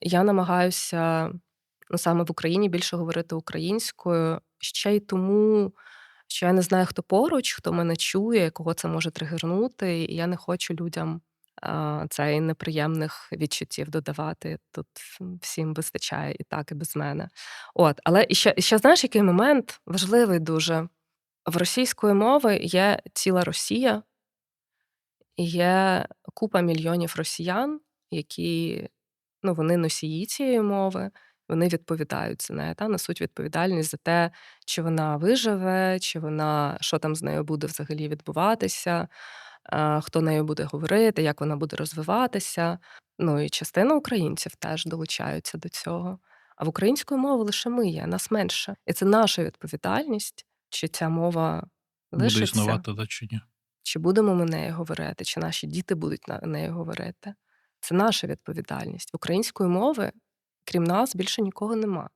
Я намагаюся, ну, саме в Україні більше говорити українською ще й тому, що я не знаю, хто поруч, хто мене чує, кого це може тригернути, і я не хочу людям, а, цей неприємних відчуттів додавати. Тут всім вистачає і так, і без мене. От, але ще ще знаєш, який момент важливий дуже? В російської мови є ціла Росія є купа мільйонів росіян, які, ну, вони носії цієї мови, вони відповідають за неї, та, несуть відповідальність за те, чи вона виживе, чи вона що там з нею буде взагалі відбуватися, хто нею буде говорити, як вона буде розвиватися. Ну, і частина українців теж долучаються до цього. А в української мови лише ми є, нас менше. І це наша відповідальність, чи ця мова Буде існувати, да, чи ні? чи будемо ми нею говорити, чи наші діти будуть на нею говорити. Це наша відповідальність. Української мови, крім нас, більше нікого нема.